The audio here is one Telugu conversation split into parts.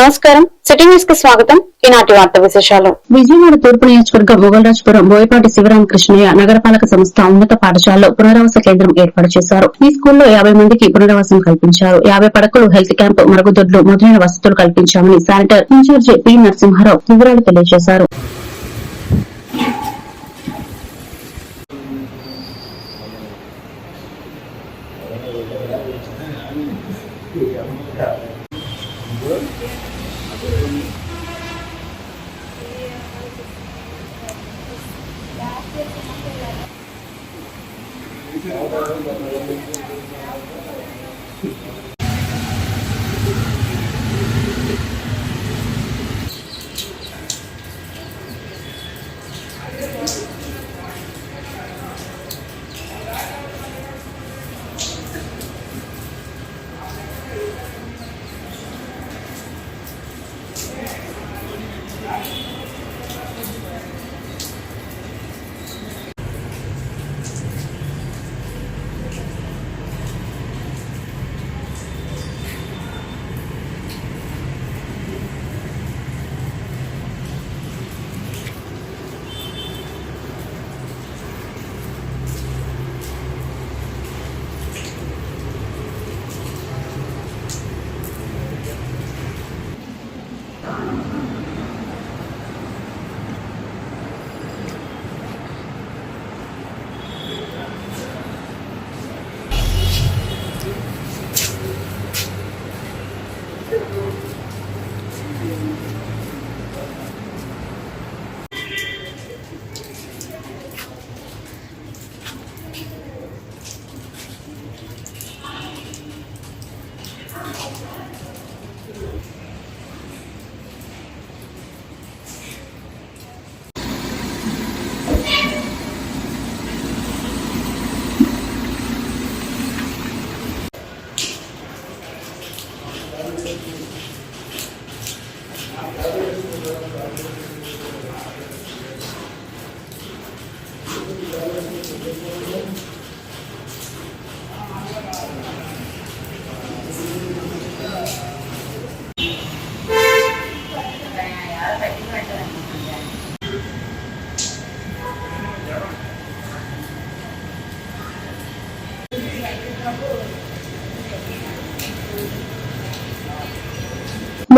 నమస్కారం. సిటీ న్యూస్కి స్వాగతం. ఈనాటి వార్త విశేషాలు. విజయవాడ తూర్పు నియోజకవర్గం మొగల్రాజ్పురం బోయపాటి శివరామ కృష్ణయ్య నగరపాలక సంస్థ ఉన్నత పాఠశాలలో పునరావాస కేంద్రం ఏర్పాటు చేశారు. ఈ స్కూల్లో యాభై మందికి పునరావాసం కల్పించారు. యాభై పడకలు హెల్త్ క్యాంప్ మరుగుదొడ్లు మొదలైన వసతులు కల్పించామని శానిటర్ ఇన్ఛార్జి పి నరసింహారావు వివరాలు తెలియజేశారు.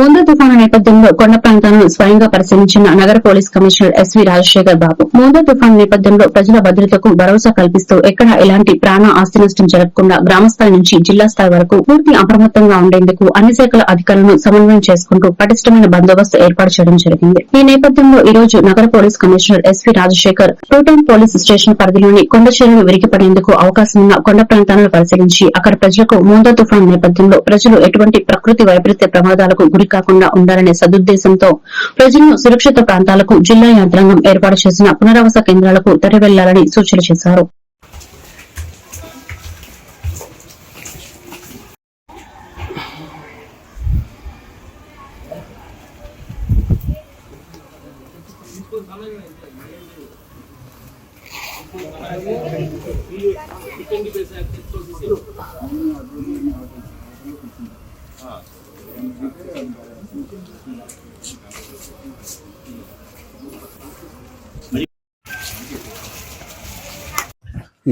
మోందా తుఫాను నేపథ్యంలో కొండ ప్రాంతాలను స్వయంగా పరిశీలించిన నగర police commissioner SV Rajasekhar Babu. Montha తుఫాను నేపథ్యంలో ప్రజల భద్రతకు భరోసా కల్పిస్తూ ఎక్కడ ఎలాంటి ప్రాణ ఆస్తి నష్టం జరగకుండా గ్రామస్థాయి నుంచి జిల్లా స్థాయి వరకు పూర్తి అప్రమత్తంగా ఉండేందుకు అన్ని శాఖల అధికారులను సమన్వయం చేసుకుంటూ పటిష్టమైన బందోబస్తు ఏర్పాటు చేయడం జరిగింది. ఈ నేపథ్యంలో ఈ రోజు నగర police commissioner SV Rajasekhar two town police station పరిధిలోని కొండ చర్యలు విరిగిపడేందుకు అవకాశమున్న కొండ ప్రాంతాలను పరిశీలించి అక్కడ ప్రజలకు మూందో తుఫాను నేపథ్యంలో ప్రజలు ఎటువంటి ప్రకృతి వైపరీత్య ప్రమాదాలకు గురి కాకుండా ఉండాలనే సదుద్దేశంతో ప్రజలను సురక్షిత ప్రాంతాలకు జిల్లా యంత్రాంగం ఏర్పాటు చేసిన పునరావాస కేంద్రాలకు తరలివెళ్ళాలని సూచన చేశారు.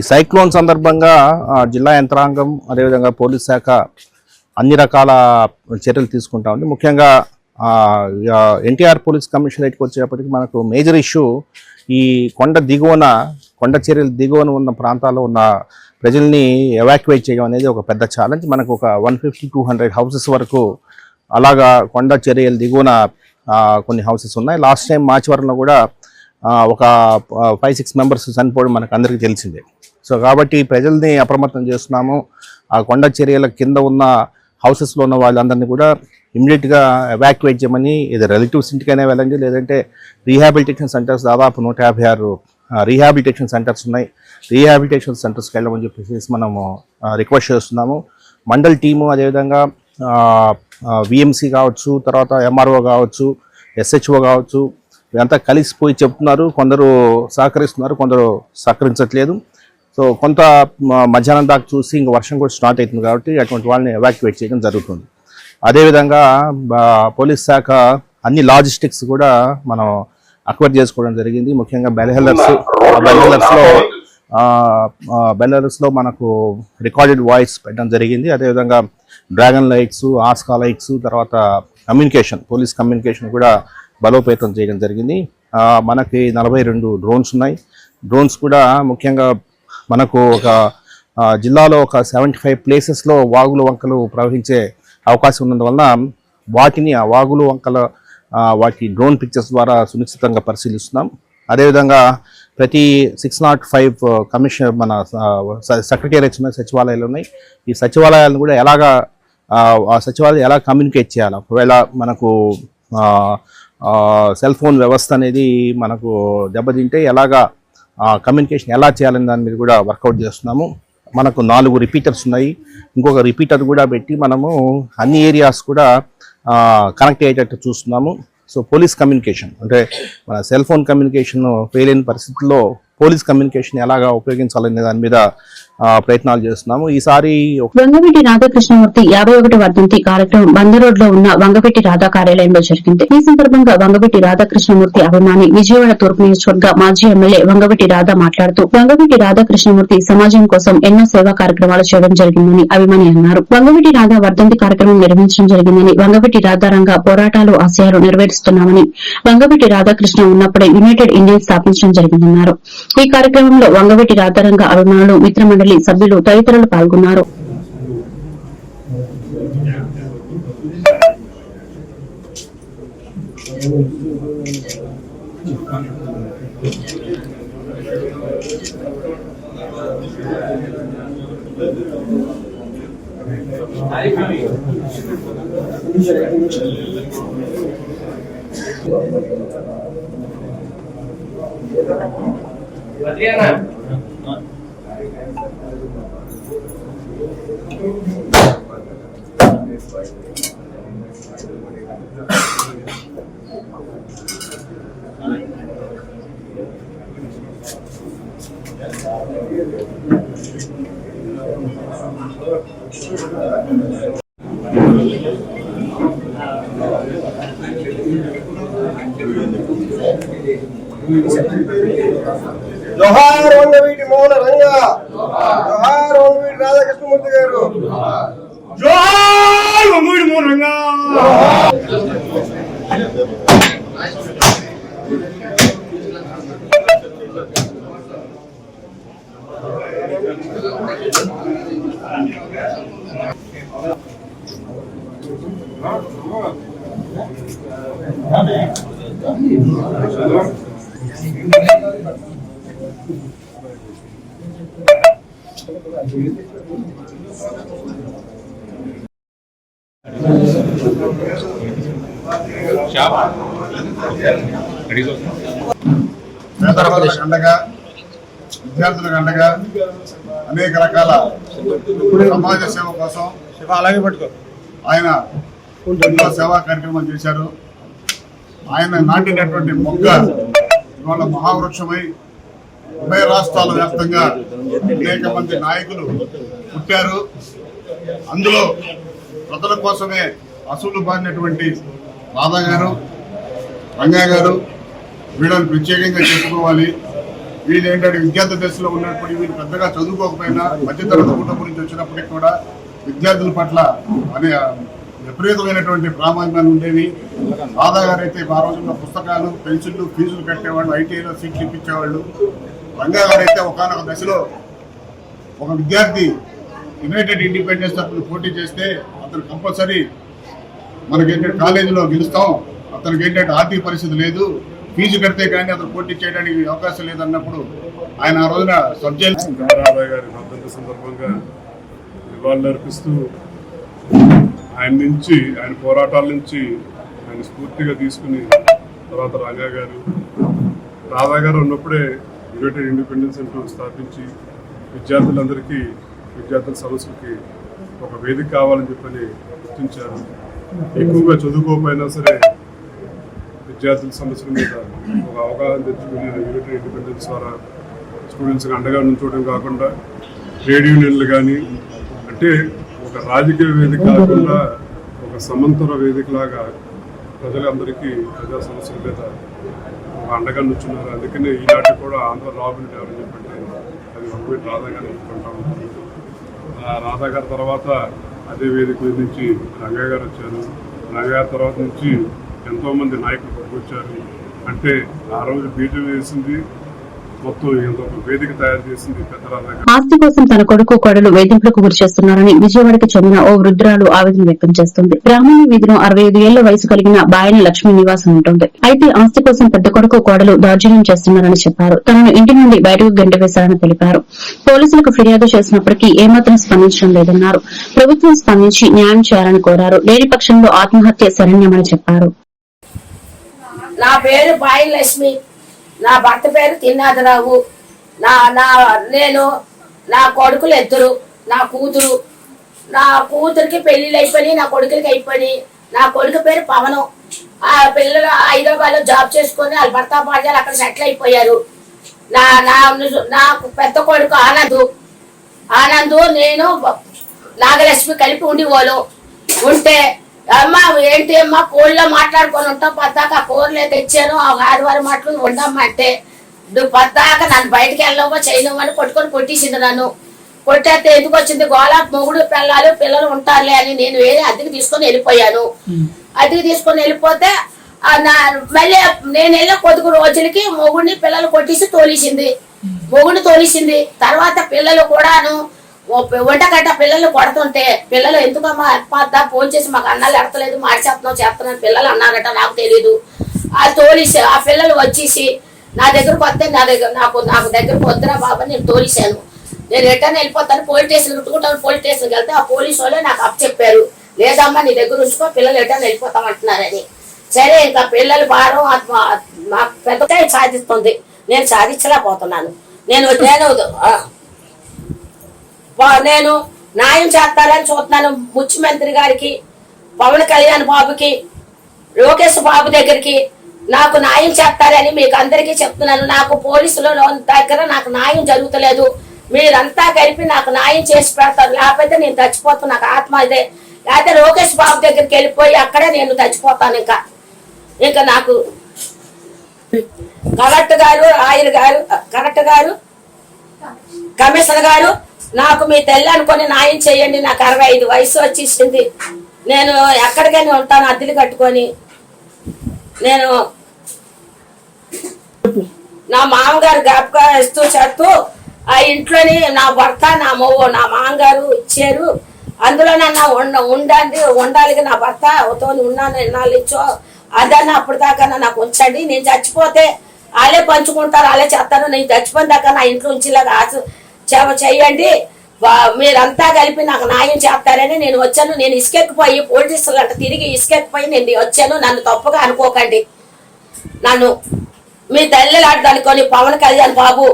ఈ సైక్లోన్ సందర్భంగా జిల్లా యంత్రాంగం అదేవిధంగా పోలీస్ శాఖ అన్ని రకాల చర్యలు తీసుకుంటా ఉంది. ముఖ్యంగా ఎన్టీఆర్ పోలీస్ కమిషనరేట్కి వచ్చేటప్పటికి మనకు మేజర్ ఇష్యూ ఈ కొండ దిగువన కొండ చర్యలు దిగువన ఉన్న ప్రాంతాల్లో ఉన్న ప్రజల్ని ఎవాక్యువేట్ చేయడం అనేది ఒక పెద్ద ఛాలెంజ్ మనకు ఒక one fifty two hundred houses వరకు అలాగా కొండ చర్యలు దిగువన కొన్ని హౌసెస్ ఉన్నాయి. లాస్ట్ టైం మార్చి వరంలో కూడా ఒక ఫైవ్ సిక్స్ మెంబర్స్ చనిపోవడం మనకు అందరికీ తెలిసిందే. సో కాబట్టి ప్రజల్ని అప్రమత్తం చేస్తున్నాము. ఆ కొండ చర్యల కింద ఉన్న హౌసెస్లో ఉన్న వాళ్ళందరినీ కూడా ఇమ్మీడియట్గా ఎవాక్యువేట్ చేయమని ఇది రిలేటివ్స్ ఇంటికైనా వెళ్ళండి. లేదంటే రీహాబిలిటేషన్ సెంటర్స్ దాదాపు నూట యాభై ఆరు రీహాబిలిటేషన్ సెంటర్స్ ఉన్నాయి. రీహాబిలిటేషన్ సెంటర్స్కి వెళ్ళమని చెప్పేసి మనము రిక్వెస్ట్ చేస్తున్నాము. మండల్ టీము అదేవిధంగా విఎంసి కావచ్చు తర్వాత ఎంఆర్ఓ కావచ్చు ఎస్హెచ్ఓ కావచ్చు ఇదంతా కలిసిపోయి చెప్తున్నారు. కొందరు సహకరిస్తున్నారు కొందరు సహకరించట్లేదు. సో కొంత మధ్యాహ్నం దాకా చూసి ఇంక వర్షం కూడా స్టార్ట్ అవుతుంది కాబట్టి అటువంటి వాళ్ళని ఎవాక్యువేట్ చేయడం జరుగుతుంది. అదేవిధంగా పోలీస్ శాఖ అన్ని లాజిస్టిక్స్ కూడా మనం అక్వైర్ చేసుకోవడం జరిగింది. ముఖ్యంగా బెల్హెల్లర్స్ బెల్హెల్లర్స్లో బెల్లర్స్లో మనకు రికార్డెడ్ వాయిస్ పెట్టడం జరిగింది. అదేవిధంగా డ్రాగన్ లైట్స్ ఆస్కా లైట్స్ తర్వాత కమ్యూనికేషన్ పోలీస్ కమ్యూనికేషన్ కూడా బలోపేతం చేయడం జరిగింది. మనకి నలభై రెండు డ్రోన్స్ ఉన్నాయి. డ్రోన్స్ కూడా ముఖ్యంగా మనకు ఒక జిల్లాలో ఒక సెవెంటీ ఫైవ్ ప్లేసెస్లో వాగులు వంకలు ప్రవహించే అవకాశం ఉన్నందువలన వాటిని ఆ వాగులు వంకల వాటి డ్రోన్ పిక్చర్స్ ద్వారా సునిశ్చితంగా పరిశీలిస్తున్నాం. అదేవిధంగా ప్రతి సిక్స్ నాట్ ఫైవ్ కమిషన్ మన సెక్రటేరియట్స్ ఉన్నాయి సచివాలయాలు ఉన్నాయి. ఈ సచివాలయాలను కూడా ఎలాగా ఆ సచివాలయం ఎలా కమ్యూనికేట్ చేయాలి? ఒకవేళ మనకు సెల్ ఫోన్ వ్యవస్థ అనేది మనకు దెబ్బతింటే ఎలాగా కమ్యూనికేషన్ ఎలా చేయాలని దాని మీద కూడా వర్కౌట్ చేస్తున్నాము. మనకు నాలుగు రిపీటర్స్ ఉన్నాయి. ఇంకొక రిపీటర్ కూడా పెట్టి మనము అన్ని ఏరియాస్ కూడా కనెక్ట్ అయ్యేటట్టు చూస్తున్నాము. సో పోలీస్ కమ్యూనికేషన్ అంటే మన సెల్ ఫోన్ కమ్యూనికేషన్ ఫెయిల్ అయిన పరిస్థితుల్లో పోలీస్ కమ్యూనికేషన్ ఎలాగా ఉపయోగించాలనే దాని మీద ప్రయత్నాలు చేస్తున్నాము. ఈసారి వంగవీటి రాధాకృష్ణమూర్తి యాభై ఒకటి వర్ధంతి కార్యక్రమం బంద రోడ్లో ఉన్న వంగవీటి రాధా కార్యాలయంలో జరిగింది. ఈ సందర్భంగా వంగవీటి రాధాకృష్ణమూర్తి అభిమాని విజయవాడ తూర్పు నియోజకవర్గ మాజీ ఎమ్మెల్యే వంగవీటి రాధా మాట్లాడుతూ వంగవీటి రాధాకృష్ణమూర్తి సమాజం కోసం ఎన్నో సేవా కార్యక్రమాలు చేయడం జరిగిందని అభిమాని అన్నారు. వంగవీటి రాధా వర్ధంతి కార్యక్రమం నిర్వహించడం జరిగిందని వంగవీటి రాధారంగా పోరాటాలు ఆశయాలు నెరవేరుస్తున్నామని వంగవీటి రాధాకృష్ణ ఉన్నప్పుడే యునైటెడ్ ఇండియన్ స్థాపించడం జరిగిందన్నారు. ఈ కార్యక్రమంలో వంగవీటి రాధారంగ అభిమానులు మిత్రమండలి సభ్యులు తదితరులు పాల్గొన్నారు. జోహార్ వంగవీటి మోహన రంగ. జోహార్ వంగవీటి రాధాకృష్ణమూర్తి గారు జోహార్ వంగవీటి మోహన రంగ పేదలకు అండగా విద్యార్థులకు అండగా అనేక రకాల సమాజ సేవ కోసం అలాగే పట్టుకో. ఆయన ఎన్నో సేవా కార్యక్రమాలు చేశారు. ఆయన నాటినటువంటి మొగ్గ ఇవాళ మహావృక్షమై ఉభయ రాష్ట్రాల వ్యాప్తంగా అనేక మంది నాయకులు పుట్టారు. అందులో ప్రజల కోసమే అసూలు బారినటువంటి రాధా గారు రంగా గారు వీళ్ళని ప్రత్యేకంగా చెప్పుకోవాలి. వీళ్ళు ఏంటంటే విద్యార్థి దశలో ఉన్నప్పుడు వీళ్ళు పెద్దగా చదువుకోకపోయినా మధ్యతరగతి కుటుంబం నుంచి వచ్చినప్పటికి కూడా విద్యార్థుల పట్ల అనే విపరీతమైనటువంటి ప్రామాణ్యాలు ఉండేవి రాధా గారు అయితే ఆ రోజుల్లో పుస్తకాలు పెన్సిళ్ళు ఫీజులు కట్టేవాళ్ళు ఐటీఐలో సీట్లు ఇప్పించేవాళ్ళు. రంగా గారు అయితే ఒకనొక దశలో ఒక విద్యార్థి యునైటెడ్ ఇండిపెండెన్స్ తరఫున పోటీ చేస్తే అతను కంపల్సరీ మనకి ఏంటంటే కాలేజీలో గెలుస్తాం అతనికి ఏంటంటే ఆర్థిక పరిస్థితి లేదు ఫీజు కడితే కానీ అతను పోటీ చేయడానికి అవకాశం లేదన్నప్పుడు ఆయన ఆ రోజున సబ్జెక్ట్ రాబాయ్ గారి వర్ధంత సందర్భంగా నివాళులు అర్పిస్తూ ఆయన నుంచి ఆయన పోరాటాల నుంచి ఆయన స్ఫూర్తిగా తీసుకుని తర్వాత రంగా గారు రాధా గారు ఉన్నప్పుడే గ్రేటర్ ఇండిపెండెన్స్ సెంటర్ స్థాపించి విద్యార్థులందరికీ విద్యార్థుల సమస్యలకి ఒక వేదిక కావాలని చెప్పని గుర్తించారు ఎక్కువగా చదువుకోకపోయినా సరే విద్యార్థుల సమస్యల మీద ఒక అవగాహన తెచ్చుకుని గ్రేటర్ ఇండిపెండెన్స్ ద్వారా స్టూడెంట్స్కి అండగా నుంచోవడం కాకుండా ట్రేడ్ యూనియన్లు కానీ అంటే ఒక రాజకీయ వేదిక కాకుండా ఒక సమంతర వేదికలాగా ప్రజలందరికీ ప్రజా సమస్యల మీద అండగా నుంచున్నారు అందుకనే ఈనాటి కూడా ఆంధ్ర రాబిన్ ఎవరు చెప్పంటే అది ఒకవేళ రాధా గారు అనుకుంటా ఆ రాధా గారి తర్వాత అదే వేదిక మీద నుంచి రంగయ్య గారు వచ్చారు. రంగయ్య గారి తర్వాత నుంచి ఎంతోమంది నాయకులు పట్టుకొచ్చారు. అంటే ఆ రోజు బీజం వేసింది. ఆస్తి కోసం తన కొడుకు కొడలు వేధింపులకు గురి చేస్తున్నారని విజయవాడకి చెందిన ఓ వృద్ధురాలు ఆవేదన వ్యక్తం చేస్తుంది. గ్రామీణ వీధిలో అరవై ఐదు ఏళ్ళ వయసు కలిగిన బాయన లక్ష్మి నివాసం ఉంటుంది. అయితే ఆస్తి కోసం పెద్ద కొడుకు కోడలు దౌర్జన్యం చేస్తున్నారని చెప్పారు. తనను ఇంటి నుండి బయటకు గంట వేశారని తెలిపారు. పోలీసులకు ఫిర్యాదు చేసినప్పటికీ ఏమాత్రం స్పందించడం లేదన్నారు. ప్రభుత్వం స్పందించి న్యాయం చేయాలని కోరారు. లేని పక్షంలో ఆత్మహత్య శరణ్యమని చెప్పారు. నా పేరు బాయి లక్ష్మి. నా భర్త పేరు తిన్నాదరావు. నా నా నేను నా కొడుకులు ఇద్దరు నా కూతురు. నా కూతురికి పెళ్ళిళ్ళు అయిపోయి నా కొడుకులకి అయిపోయి నా కొడుకు పేరు పవనం. ఆ పిల్లలు హైదరాబాద్లో జాబ్ చేసుకొని వాళ్ళ భర్త భార్యలు అక్కడ సెటిల్ అయిపోయారు. నా నా పెద్ద కొడుకు ఆనందు. ఆనందు నేను నాగలక్ష్మి కలిపి ఉండేవాళ్ళు ఉంటే అమ్మ ఏంటి అమ్మా కోళ్ళలో మాట్లాడుకొని ఉంటాం పద్దాక కూరలే తెచ్చాను ఆ ఆదివారం మాటలు ఉండమ్మంటే నువ్వు పద్దాక నన్ను బయటికి వెళ్ళవో చేయలేమని కొట్టుకొని కొట్టేసింది నన్ను. కొట్టేస్తే ఎందుకు వచ్చింది? గోళ మొగుడు పిల్లలు పిల్లలు ఉంటారులే అని నేను వేరే అద్దెకి తీసుకొని వెళ్ళిపోయాను. అద్దెకి తీసుకొని వెళ్ళిపోతే మళ్ళీ నేను వెళ్ళే కొద్ది రోజులకి మొగుడిని పిల్లలు కొట్టేసి తోలిసింది. మొగుడిని తోలిసింది. తర్వాత పిల్లలు కూడాను వంటగడ్డ పిల్లలు కొడుతుంటే పిల్లలు ఎందుకమ్మా అప్పద్దా ఫోన్ చేసి మాకు అన్నాలు ఎడతలేదు మాట చేస్తున్నావు చెప్తున్నాను పిల్లలు అన్నారట నాకు తెలీదు. ఆ తోలిసే ఆ పిల్లలు వచ్చేసి నా దగ్గరకు వస్తే నా దగ్గర నాకు నాకు దగ్గరకు వద్దురా బాబా నేను తోలిసాను. నేను రిటర్న్ వెళ్ళిపోతాను పోలీస్ స్టేషన్ రుట్టుకుంటాను పోలీస్ స్టేషన్కి వెళ్తే ఆ పోలీసు వాళ్ళే నాకు అప్ చెప్పారు. లేదమ్మా నీ దగ్గర ఉంచుకో పిల్లలు రిటర్న్ వెళ్ళిపోతాం అంటున్నారని. సరే ఇంకా పిల్లలు భారం ఆత్మ- పెద్ద సాధిస్తుంది. నేను సాధించలేకపోతున్నాను. నేను నేను నేను న్యాయం చేస్తారని చూస్తున్నాను ముఖ్యమంత్రి గారికి పవన్ కళ్యాణ్ బాబుకి లోకేష్ బాబు దగ్గరికి. నాకు న్యాయం చేస్తారని మీకు అందరికీ చెప్తున్నాను. నాకు పోలీసుల దగ్గర నాకు న్యాయం జరుగుతలేదు. మీరంతా కలిపి నాకు న్యాయం చేసి పెడతారు. లేకపోతే నేను చచ్చిపోతాను నాకు ఆత్మ ఇదే. లేకపోతే లోకేష్ బాబు దగ్గరికి వెళ్ళిపోయి అక్కడే నేను చచ్చిపోతాను ఇంకా. ఇంకా నాకు కలెక్టర్ గారు ఆయన గారు కలెక్టర్ గారు కమిషనర్ గారు నాకు మీ తెల్ల అనుకొని న్యాయం చేయండి నాకు అరవై ఐదు వయసు వచ్చేసింది. నేను ఎక్కడికైనా ఉంటాను అద్దెలు కట్టుకొని. నేను నా మామగారు జ్ఞాపకం ఇస్తూ చేస్తూ ఆ ఇంట్లోని నా భర్త నా మొవ్వ నా మామగారు ఇచ్చారు. అందులో నన్ను ఉండ ఉండండి ఉండాలి నా భర్త తో ఉన్నాను ఎన్నాళ్ళు ఇచ్చో అదన్న అప్పుడు దాకా నాకు ఉంచండి. నేను చచ్చిపోతే వాళ్ళే పంచుకుంటారు వాళ్ళే చేస్తారు. నేను చచ్చిపోయిన దాకా నా ఇంట్లో ఉంచేలాగా ఆశ చేవ చేయండి. మీరంతా కలిపి నాకు న్యాయం చేస్తారని నేను వచ్చాను. నేను ఇసుకెక్కిపోయి పోలీసులు గంట తిరిగి ఇసుకెక్కిపోయి నేను వచ్చాను. నన్ను తప్పుగా అనుకోకండి. నన్ను మీ తల్లి అనుకొని పవన్ కళ్యాణ్ బాబు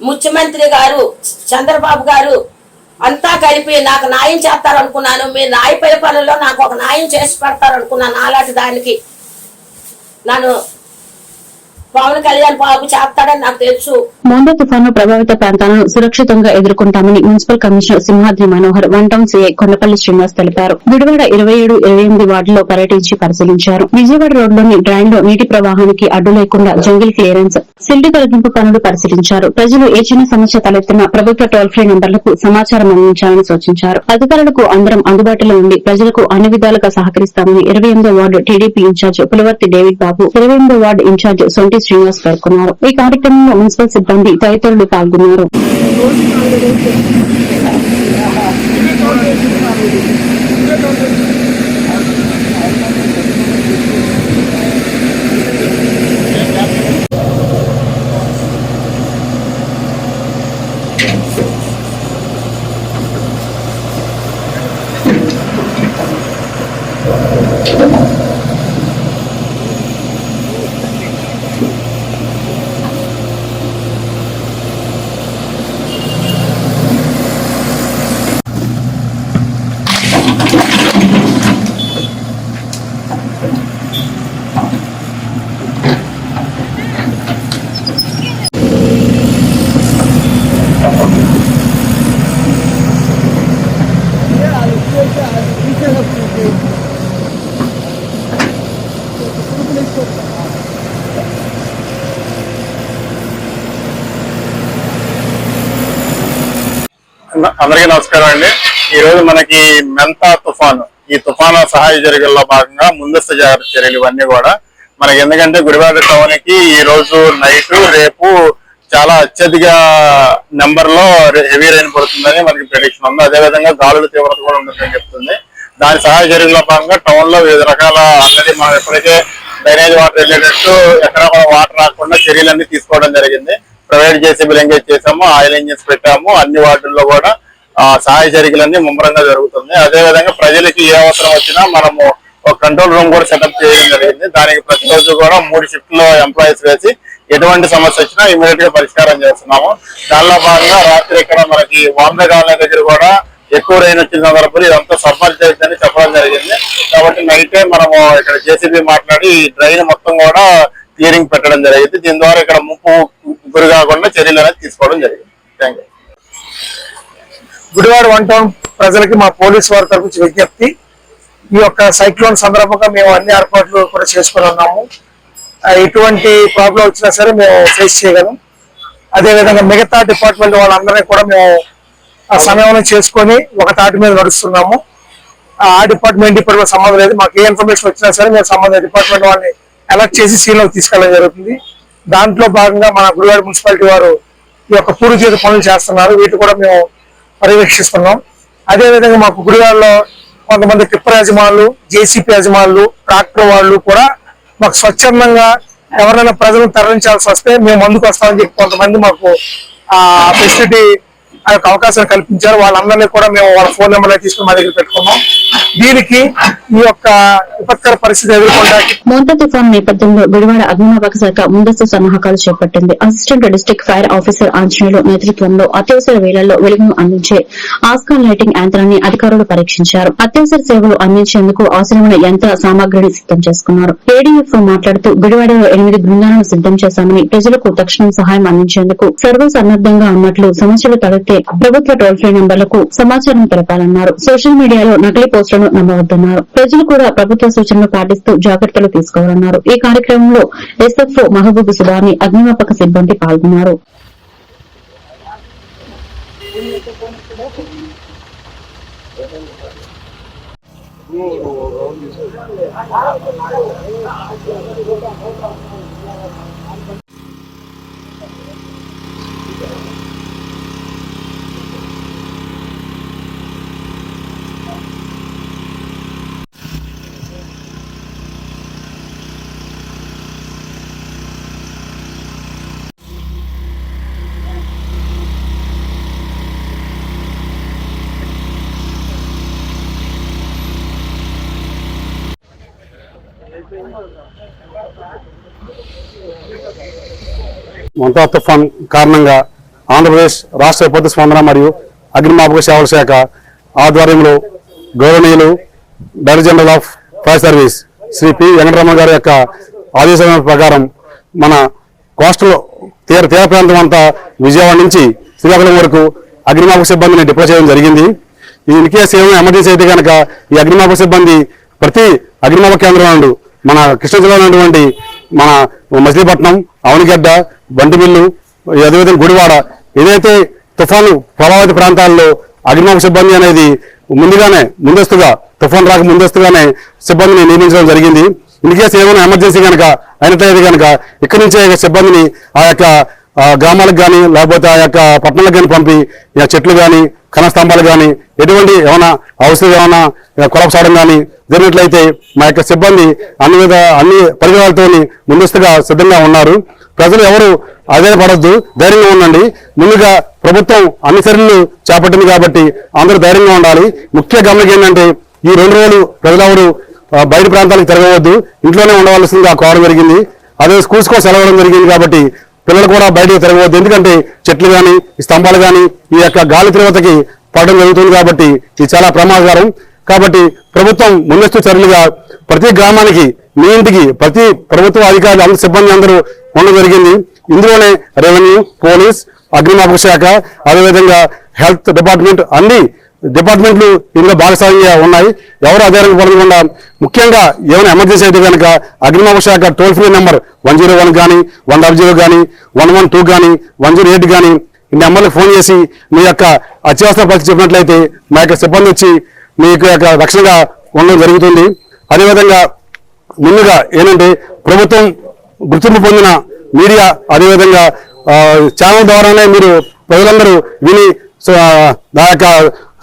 ముఖ్యమంత్రి గారు చంద్రబాబు గారు అంతా కలిపి నాకు న్యాయం చేస్తారు అనుకున్నాను మీ న్యాయ పరిపాలనలో నాకు ఒక న్యాయం చేసి పెడతారు అనుకున్నాను అలాంటి దానికి. నన్ను పవన్ కళ్యాణ్ బాబు చేస్తాడని నాకు తెలుసు. మోందా తుఫాను ప్రభావిత ప్రాంతాలను సురక్షితంగా ఎదుర్కొంటామని municipal commissioner Simhadri Manohar one town CI Kondapalli Srinivas తెలిపారు. విడివాడ ఇరవై ఏడు ఇరవై ఎనిమిది వార్డులో పర్యటించి పరిశీలించారు. విజయవాడ రోడ్లోని డ్రైన్లో నీటి ప్రవాహానికి అడ్డు లేకుండా జంగిల్ క్లియరెన్స్ సిల్ట్ తొలగింపు పనులు పరిశీలించారు. ప్రజలు ఏ చిన్న సమస్య తలెత్తిన ప్రభుత్వ టోల్ ఫ్రీ నంబర్లకు సమాచారం అందించాలని సూచించారు. అధికారులకు అందరం అందుబాటులో ఉండి ప్రజలకు అన్ని విధాలుగా సహకరిస్తామని ఇరవై ఎనిమిదో ward TDP in-charge Pulavarthi David Babu ఇరవై ఎనిమిదో వార్డు ఇన్ఛార్జ్ సొంటి శ్రీనివాస్ పేర్కొన్నారు ఈ కార్యక్రమంలో మున్సిపల్ సిబ్బంది తదితరులు పాల్గొన్నారు. అందరికీ నమస్కారం అండి. ఈ రోజు మనకి మెంతా తుఫాను. ఈ తుఫాను సహాయ చర్యల్లో భాగంగా ముందస్తు జాగ్రత్త చర్యలు ఇవన్నీ కూడా మనకి ఎందుకంటే గుడివాడ టౌన్కి ఈ రోజు నైట్ రేపు చాలా అత్యధిక నెంబర్లో హెవీ రైన్ పడుతుందని మనకి ప్రిడిక్షన్ ఉంది. అదే విధంగా గాలుల తీవ్రత కూడా ఉంటుందని చెప్తుంది. దాని సహాయ చర్యల్లో భాగంగా టౌన్లో వివిధ రకాల ఆల్రెడీ మనం ఎప్పుడైతే డ్రైనేజ్ వాటర్ వెళ్ళేటట్టు ఎక్కడ వాటర్ రాకుండా చర్యలన్నీ తీసుకోవడం జరిగింది. ప్రైవేట్ జేసీబీలు ఎంగేజ్ చేసాము ఆయిల్ ఇంజిన్స్ పెట్టాము అన్ని వార్డుల్లో కూడా సహాయ చర్యలన్నీ ముమ్మరంగా జరుగుతుంది. అదే విధంగా ప్రజలకి ఏ అవసరం వచ్చినా మనము ఒక కంట్రోల్ రూమ్ కూడా సెటప్ చేయడం జరిగింది. దానికి ప్రతిరోజు కూడా మూడు షిఫ్ట్లో ఎంప్లాయీస్ వేసి ఎటువంటి సమస్య వచ్చినా ఇమీడియట్గా పరిష్కారం చేస్తున్నాము. దానిలో భాగంగా రాత్రి ఇక్కడ మనకి వామదగాల దగ్గర కూడా ఎక్కువ రైన్ వచ్చిన సందర్భంలో ఇదంతా సఫర్ చేయొద్దని చెప్పడం జరిగింది. కాబట్టి నైటే మనము ఇక్కడ జేసీబీ మాట్లాడి ఈ డ్రైన్ మొత్తం కూడా క్లియరింగ్ పెట్టడం జరిగింది. దీని ద్వారా ఇక్కడ ముప్పు గురి కాకుండా చర్యలు అనేది తీసుకోవడం జరిగింది. Thank you Gudivada one town ప్రజలకి మా పోలీస్ వారి తరపు విజ్ఞప్తి. ఈ యొక్క సైక్లోన్ సందర్భంగా మేము అన్ని ఏర్పాట్లు కూడా చేసుకుని ఉన్నాము ఎటువంటి ప్రాబ్లం వచ్చినా సరే మేము ఫేస్ చేయగలం. అదేవిధంగా మిగతా డిపార్ట్మెంట్ వాళ్ళందరినీ కూడా మేము ఆ సమయంలో చేసుకొని ఒక తాటి మీద నడుస్తున్నాము. ఆ డిపార్ట్మెంట్ డిపార్ట్మెంట్ సంబంధం లేదు. మాకు ఏ ఇన్ఫర్మేషన్ వచ్చినా సరే మేము సంబంధించిన డిపార్ట్మెంట్ వాళ్ళని అలర్ట్ చేసి సీన్లోకి తీసుకెళ్ళడం జరుగుతుంది. దాంట్లో భాగంగా మన గుడివాడ మున్సిపాలిటీ వారు ఈ యొక్క పూర్తి చేతి పనులు చేస్తున్నారు. వీటి కూడా మేము పర్యవేక్షిస్తున్నాం. అదేవిధంగా మాకు గుడివాడలో కొంతమంది టిప్పర్ యజమానులు జేసీపీ యజమానులు ట్రాక్టర్ వాళ్ళు కూడా మాకు స్వచ్ఛందంగా ఎవరైనా ప్రజలను తరలించాల్సి వస్తే మేము ముందుకు వస్తామని చెప్పి కొంతమంది మాకు ఆ ఫెసిలిటీ ఆ యొక్క కల్పించారు. వాళ్ళందరినీ కూడా మేము వాళ్ళ ఫోన్ నెంబర్ తీసుకుని మా దగ్గర పెట్టుకున్నాం. దీనికి ఈ యొక్క విపత్కర పరిస్థితి ఎదుర్కొనడానికి మోంతా తుఫాన్ నేపథ్యంలో విడివాడ అగ్నిమాపక శాఖ ముందస్తు సన్నాహకాలు చేపట్టింది. Assistant district fire officer Anjaneyulu నేతృత్వంలో అత్యవసర వేళల్లో వెలుగును అందించే ఆస్కాన్ లైటింగ్ యంత్రాన్ని అధికారులు పరీక్షించారు. అత్యవసర సేవలు అందించేందుకు అవసరమైన యంత్ర సామాగ్రిని సిద్దం చేసుకున్నారు. ఏడీఎఫ్ మాట్లాడుతూ విడివాడలో ఎనిమిది బృందాలను సిద్దం చేశామని ప్రజలకు తక్షణం సహాయం అందించేందుకు సర్వసన్నద్దంగా ఉన్నట్లు సమస్యలు తలెత్తే ప్రభుత్వ టోల్ ఫ్రీ నెంబర్లకు సమాచారం తెలపాలన్నారు సోషల్ మీడియాలో నకిలీ పోస్టులను నమ్మవద్దన్నారు ప్రజలు కూడా ప్రభుత్వ సూచనలు పాటిస్తూ జాగ్రత్తలు తీసుకోవాలన్నారు ఈ కార్యక్రమంలో ఎస్ఎఫ్ఓ మహబూబ్ సుబాని అగ్నిమాపక సిబ్బంది పాల్గొన్నారు మొంతా తుఫాన్ కారణంగా ఆంధ్రప్రదేశ్ రాష్ట్ర విపత్తు స్పందన మరియు అగ్నిమాపక సేవల శాఖ ఆధ్వర్యంలో గౌరవనీయులు director general of fire service Shri P Venkataramana గారి యొక్క ఆదేశాల ప్రకారం మన కోస్టల్ తీర తీర ప్రాంతం అంతా విజయవాడ నుంచి శ్రీకాకుళం వరకు అగ్నిమాపక సిబ్బందిని డిప్లో చేయడం జరిగింది. ఇన్ కేస్ ఏమైనా ఎమర్జెన్సీ అయితే కనుక ఈ అగ్నిమాపక సిబ్బంది ప్రతి అగ్నిమాపక కేంద్రం నుండి మన కృష్ణా జిల్లాలో ఉన్నటువంటి మన మచిలీపట్నం అవనిగడ్డ బండిమిల్లు అదేవిధంగా గుడివాడ. ఏదైతే తుఫాను ప్రభావిత ప్రాంతాల్లో అగ్నిమాపక సిబ్బంది అనేది ముందుగానే ముందస్తుగా తుఫాన్ రాక ముందస్తుగానే సిబ్బందిని నియమించడం జరిగింది. ఇన్ కేసు ఏమైనా ఎమర్జెన్సీ కనుక అయినట్లయితే కనుక ఇక్కడి నుంచే సిబ్బందిని ఆ యొక్క గ్రామాలకు కానీ లేకపోతే ఆ యొక్క పట్టణాలకు కానీ పంపి చెట్లు కానీ కణ స్తంభాలు కానీ ఎటువంటి ఏమైనా అవసరం ఏమైనా కొలప్స్ కానీ జరిగినట్లయితే మా యొక్క సిబ్బంది అన్ని విధ అన్ని పరికరాలతో ముందస్తుగా సిద్ధంగా ఉన్నారు. ప్రజలు ఎవరు అధైర్యపడద్దు ధైర్యంగా ఉండండి. ముందుగా ప్రభుత్వం అన్ని చర్యలు చేపట్టింది కాబట్టి అందరూ ధైర్యంగా ఉండాలి. ముఖ్య గమనిక ఏంటంటే ఈ రెండు రోజులు ప్రజలెవరు బయట ప్రాంతాలకు తిరగవద్దు. ఇంట్లోనే ఉండవలసిందిగా కోరడం జరిగింది. అదే స్కూల్స్ కూడా సెలవడం జరిగింది కాబట్టి పిల్లలు కూడా బయటకు తిరగవద్దు. ఎందుకంటే చెట్లు కానీ స్తంభాలు కానీ ఈ యొక్క గాలి తీవ్రతకి పడడం జరుగుతుంది కాబట్టి ఇది చాలా ప్రమాదకరం. కాబట్టి ప్రభుత్వం ముందస్తు చర్యలుగా ప్రతి గ్రామానికి మీ ఇంటికి ప్రతి ప్రభుత్వ అధికారులు అందరి సిబ్బంది అందరూ ఉండడం జరిగింది. ఇందులోనే రెవెన్యూ పోలీస్ అగ్నిమాపక శాఖ అదేవిధంగా హెల్త్ డిపార్ట్మెంట్ అన్ని డిపార్ట్మెంట్లు ఇందులో భాగస్వామ్యంగా ఉన్నాయి. ఎవరు అధికారులకు పడకుండా ముఖ్యంగా ఏమైనా ఎమర్జెన్సీ అయితే కనుక అగ్నిమాపక శాఖ toll free number one zero one కానీ వన్ డబల్ జీరో కానీ వన్ వన్ టూ కానీ వన్ జీరో ఎయిట్ కానీ ఈ నెంబర్లకు ఫోన్ చేసి మీ యొక్క అత్యవసర పరిస్థితి చెప్పినట్లయితే మా యొక్క సిబ్బంది వచ్చి మీకు యొక్క రక్షణగా ఉండడం జరుగుతుంది. అదేవిధంగా ముందుగా ఏంటంటే ప్రభుత్వం గుర్తింపు పొందిన మీడియా అదేవిధంగా ఛానల్ ద్వారానే మీరు ప్రజలందరూ విని సో, నా యొక్క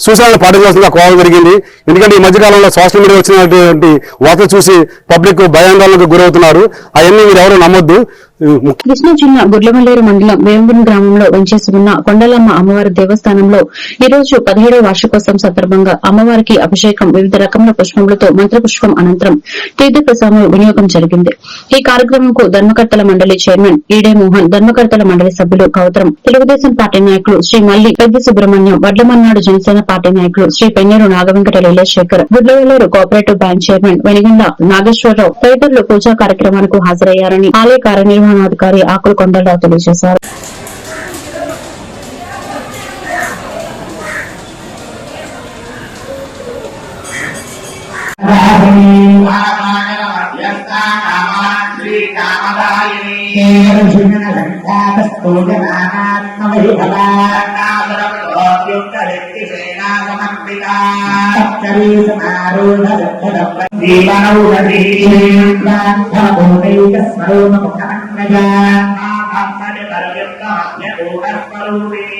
సూచనలు పాటించాల్సిందిగా కోవడం జరిగింది ఎందుకంటే ఈ మధ్యకాలంలో సోషల్ మీడియా వచ్చినటువంటి వార్తలు చూసి పబ్లిక్ భయాందోళనకు గురవుతున్నారు. అవన్నీ మీరు ఎవరు నమ్మొద్దు. కృష్ణా జిల్లా గుడ్లమల్లేరు మండలం వేంగున్ గ్రామంలో వెంచేసి ఉన్న కొండలమ్మ అమ్మవారి దేవస్థానంలో ఈ రోజు పదిహేడవ వార్షికోత్సవం సందర్భంగా అమ్మవారికి అభిషేకం వివిధ రకముల పుష్పములతో మంత్రపుష్పం అనంతరం తీర్థప్రసాదం వినియోగం జరిగింది. ఈ కార్యక్రమంకు ధర్మకర్తల మండలి చైర్మన్ ఈడే మోహన్ ధర్మకర్తల మండలి సభ్యులు గౌతరం తెలుగుదేశం పార్టీ నాయకులు శ్రీ మల్లి పెద్ద సుబ్రహ్మణ్యం వడ్లమన్నాడు జనసేన పార్టీ నాయకులు Shri Penneru Nagavenkata Leelasekhar. Gudlavalleru cooperative bank chairman Venigandla Nageswararao తదితరులు పూజా కార్యక్రమానికి హాజరయ్యారని ఆలయ కార్యనిర్వహణాధికారి ఆకుల కొండలరావు తెలియజేశారు.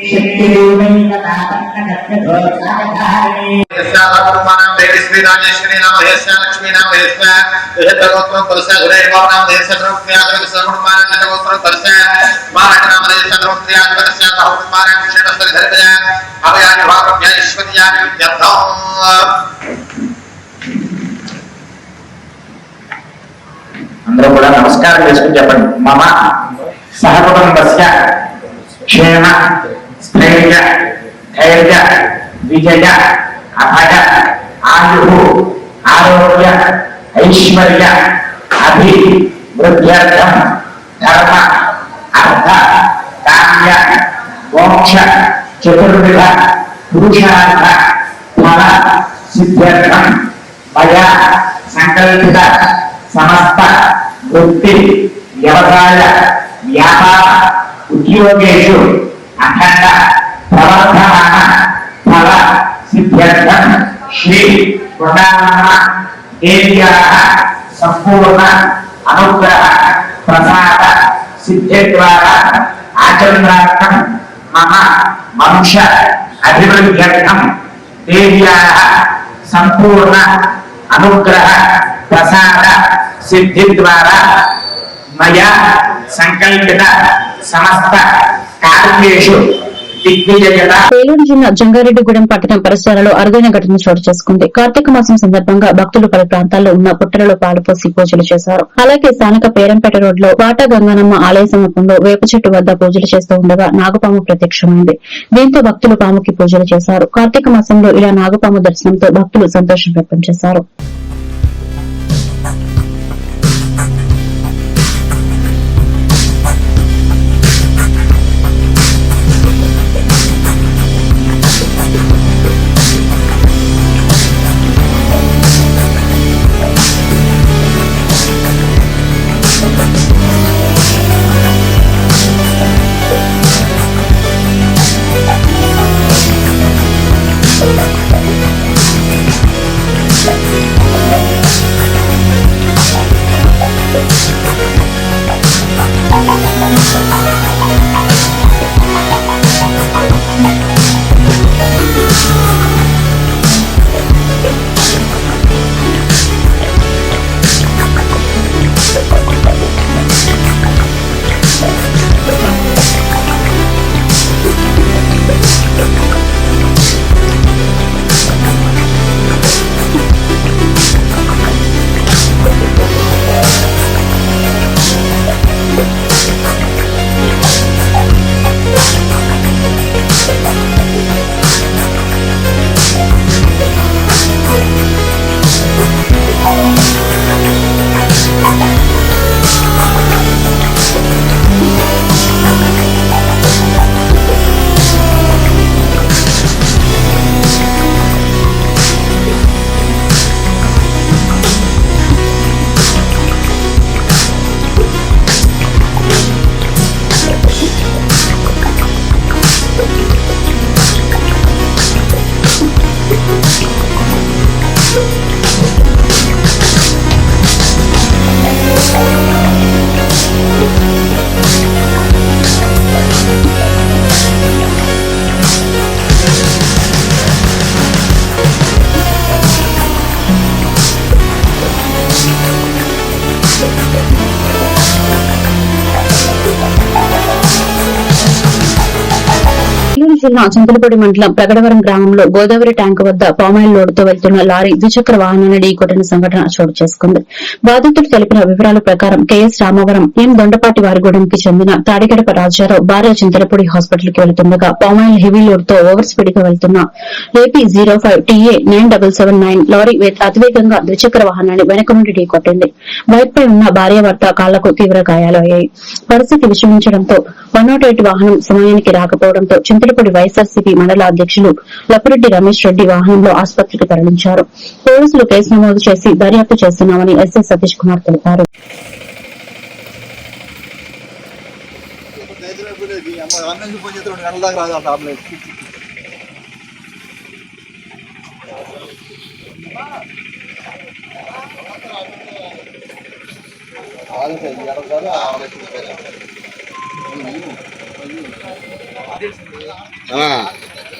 శక్తి రూపైక తాపన్న కర్మ దోషాధారణే శ్రీ రాజేశ్వరి నామ హేస్య లక్ష్మీ నామ హేస్య విహతగోత్రం తులస గురైర్వామ నామ హేస్య ద్రవ్యాధి సర్వమానం జగోత్రం తులస మారణ నామ హేస్య ద్రవ్యాధి తులస బహుమానం విషయ సరిధరితయ అభయాని భాగవ్య ఈశ్వర్యాని విద్యర్థం అందరూ కూడా నమస్కారం చేసుకుని చెప్పండి మమ సహకుటుంబస్య క్షేమ స్థైర్య ధైర్య విజయ అభయ ఆయు ఆరోగ్య ఐశ్వర్య అభి వృద్ధ్యర్థం ధర్మ అర్థ కామ్య మోక్ష చతుర్విధ పురుషార్థ ఫల సిద్ధ్యర్థం మయా సంకల్పిత సమస్త వృత్తి వ్యవసాయ వ్యాపార ఉద్యోగేషు అఖండ ప్రవర్ధమాన ఫల సిద్ధ్యర్థం. శ్రీ కొండాలమ్మ దేవ్యా సంపూర్ణ అనుగ్రహ ప్రసాద సిద్ధి ద్వారా ఆచరణార్థం మమ వంశ అభివృద్ధ్యర్థం దేవ్యా సంపూర్ణ అనుగ్రహ ప్రసాద సిద్ధి ద్వారా మయా సంకల్పిత సమస్త కార్యేషు ఏలూరు జిల్లా జంగారెడ్డిగూడెం పట్టణం పరిసరాల్లో అరుదైన ఘటన చోటు చేసుకుంది. కార్తీక మాసం సందర్భంగా భక్తులు పలు ప్రాంతాల్లో ఉన్న పుట్టలలో పాలుపోసి పూజలు చేశారు. అలాగే స్థానిక పేరంపేట రోడ్లో వాటా గంగనమ్మ ఆలయ సమీపంలో వేప చెట్టు వద్ద పూజలు చేస్తూ ఉండగా నాగపాము ప్రత్యక్షమైంది. దీంతో భక్తులు పాముకి పూజలు చేశారు. కార్తీక మాసంలో ఇలా నాగపాము దర్శనంతో భక్తులు సంతోషం వ్యక్తం చేశారు. జిల్లా చింతలపూడి మండలం ప్రగడవరం గ్రామంలో గోదావరి ట్యాంకు వద్ద పామాయిల్ లోడుతో వెళ్తున్న లారీ ద్విచక్ర వాహనాన్ని ఢీకొట్టిన సంఘటన చోటు చేసుకుంది. బాధితుడు తెలిపిన వివరాల ప్రకారం K S Ramavaram M Dondapati వారిగూడెంకి చెందిన తాడిగడప రాజారావు భార్య చింతలపూడి హాస్పిటల్కి వెళ్తుండగా పామాయిల్ హెవీ లోడ్తో ఓవర్ స్పీడ్గా వెళ్తున్న AP zero five TA nine double seven nine lorry అతివేగంగా ద్విచక్ర వాహనాన్ని వెనక నుండి ఢీకొట్టింది. బైక్పై ఉన్న ఉన్న భార్యాభర్త కాళ్ళకు తీవ్ర గాయాలయ్యాయి. పరిస్థితి విషమించడంతో వన్ నాట్ ఎయిట్ వాహనం సమయానికి రాకపోవడంతో చింతలపూడి వైఎస్ఆర్సీపీ మండల అధ్యక్షులు లప్పిరెడ్డి రమేష్ రెడ్డి వాహనంలో ఆసుపత్రికి తరలించారు. పోలీసులు కేసు నమోదు చేసి దర్యాప్తు చేస్తున్నామని ఎస్ఐ సతీష్ కుమార్ తెలిపారు.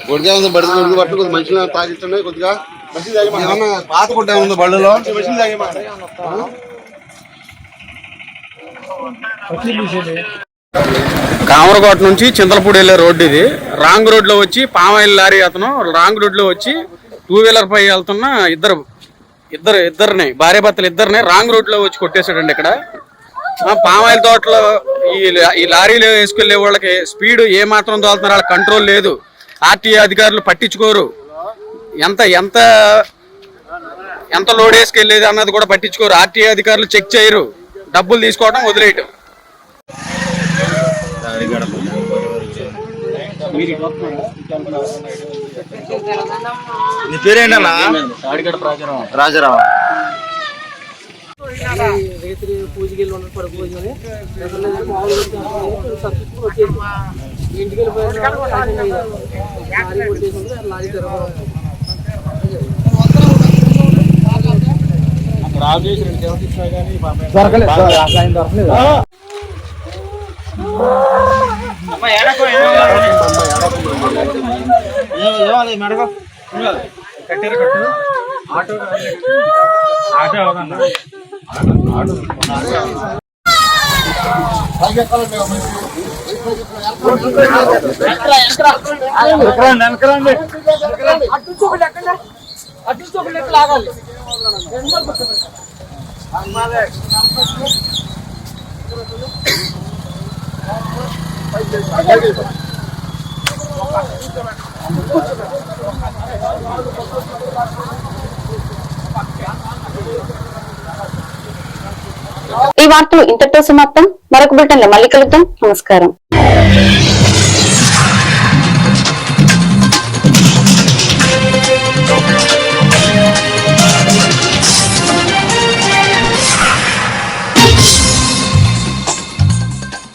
కొద్దిగా ఉంది బడి కొద్దిగా. పట్టు కొద్దిగా మంచిగా తాగిస్తుండే కొద్దిగా ఏమన్నా పాత కొట్టే ఉంది బళ్ళలో? మంచిగా తాగేమా కామరకోట నుంచి చింతలపూడి వెళ్ళే రోడ్డు ఇది. రాంగ్ రోడ్లో వచ్చి పామాయిల్ లారీ అతను రాంగ్ రోడ్లో వచ్చి టూ వీలర్ పై వెళ్తున్న ఇద్దరు ఇద్దరు ఇద్దరిని భార్య భర్తలు ఇద్దరిని రాంగ్ రోడ్లో వచ్చి కొట్టేశాడండి ఇక్కడ. పామాయిల్ తోటలో ఈ ఈ లారీలు వేసుకెళ్ళే వాళ్ళకి స్పీడ్ ఏ మాత్రం తోలుతున్నారు వాళ్ళ కంట్రోల్ లేదు. ఆర్టీఏ అధికారులు పట్టించుకోరు. ఎంత ఎంత ఎంత లోడ్ వేసుకెళ్ళేది అన్నది కూడా పట్టించుకోరు. ఆర్టీఏ అధికారులు చెక్ చేయరు. డబ్బులు తీసుకోవడం వదిలేయటం. నీ పేరేంటన్నా? రాజారావు. రైతులు పూజకి వెళ్ళి ఉండదు ఇంటికి వెళ్ళిపోయారు లారీ వచ్చేసి లారీ జరగడం కట్టారు కట్టారు? Auto auto. అవునన్నా వెనకరండి అటు చూపండి ఎక్కడ అటు చూపండి లాగాలి Thank you. ఈ వార్తలు ఇంతటితో సమాప్తం. మరొక బులెటిన్లో మళ్ళీ కలుద్దాం. నమస్కారం.